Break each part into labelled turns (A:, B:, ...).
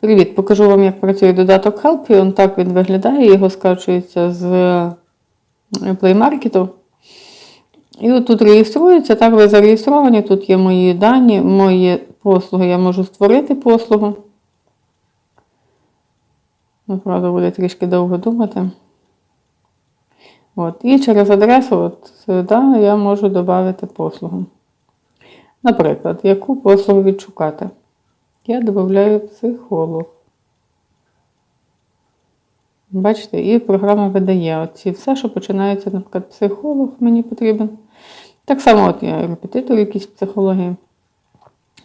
A: Привіт! Покажу вам, як працює додаток Help. І он так він виглядає. Його скачується з е, Play Market. І от тут реєструється, так ви зареєстровані, тут є мої дані, мої послуги. Я можу створити послугу. Ну, правда, буде трішки довго думати. От. І через адресу от, сюди я можу додати послугу. Наприклад, яку послугу відшукати? Я додаю психолог. Бачите, і програма видає оці все, що починається, наприклад, психолог мені потрібен. Так само, от я репетитор якийсь психології.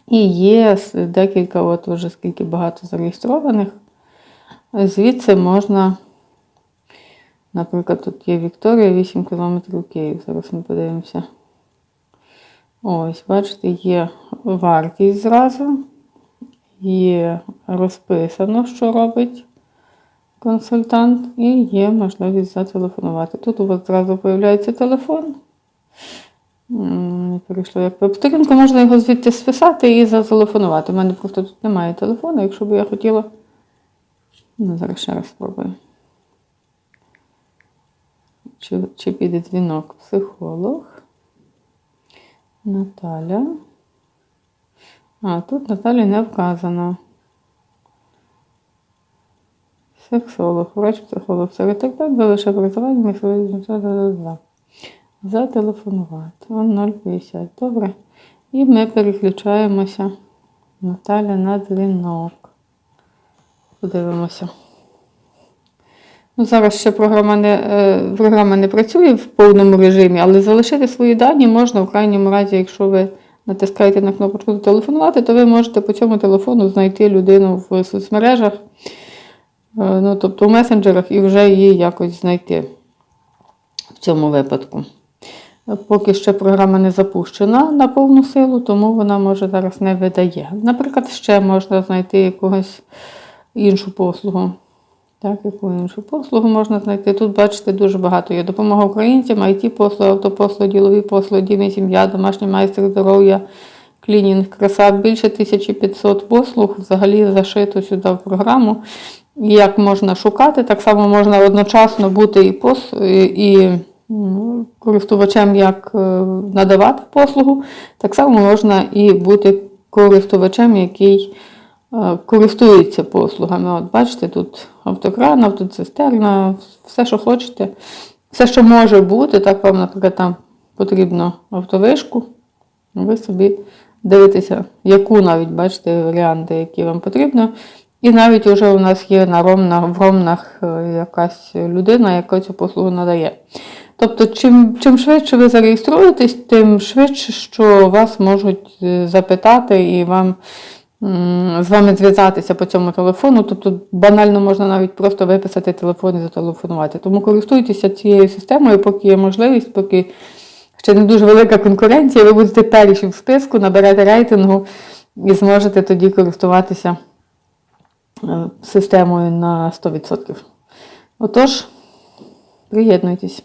A: І є декілька, от вже скільки багато зареєстрованих. Звідси можна, наприклад, тут є Вікторія, 8 км Київ. Зараз ми подивимося. Ось, бачите, є вартість зразу, є розписано, що робить консультант, і є можливість зателефонувати. Тут у вас зразу з'являється телефон. Перейшло як веб-сторінку, можна його звідти списати і зателефонувати. У мене просто тут немає телефону, якщо б я хотіла. Ну, зараз ще раз спробую. Чи, чи піде дзвінок? Психолог. Наталя. А, тут Наталі не вказано. Сексолог, врач, психолог, секретар, ви лише працювання, між Зателефонувати. Он 050. Добре. І ми переключаємося. Наталя на дзвінок. Подивимося. Ну, зараз ще програма не, е, програма не працює в повному режимі, але залишити свої дані можна в крайньому разі, якщо ви натискаєте на кнопочку зателефонувати, то ви можете по цьому телефону знайти людину в соцмережах, е, ну, тобто в месенджерах, і вже її якось знайти в цьому випадку. Поки ще програма не запущена на повну силу, тому вона може зараз не видає. Наприклад, ще можна знайти якогось іншу послугу. Так, яку іншу послугу можна знайти. Тут, бачите, дуже багато є. Допомога українцям, it послуги, автопослуги, ділові послуги, дім і сім'я, домашній майстер здоров'я, клінінг, краса. Більше 1500 послуг взагалі зашито сюди в програму. Як можна шукати, так само можна одночасно бути і, пос... і і, користувачем, як е, надавати послугу, так само можна і бути користувачем, який е, користується послугами. От бачите, тут автокран, автоцистерна, все, що хочете, все, що може бути, так вам, наприклад, там потрібно автовишку, ви собі дивитеся, яку навіть бачите варіанти, які вам потрібно. І навіть вже у нас є на Ромна, в Ромнах е, якась людина, яка цю послугу надає. Тобто, чим, чим швидше ви зареєструєтесь, тим швидше, що вас можуть е, запитати і вам з вами зв'язатися по цьому телефону. Тобто банально можна навіть просто виписати телефон і зателефонувати. Тому користуйтеся цією системою, поки є можливість, поки ще не дуже велика конкуренція, ви будете перші в списку, наберете рейтингу і зможете тоді користуватися е, системою на 100%. Отож, приєднуйтесь.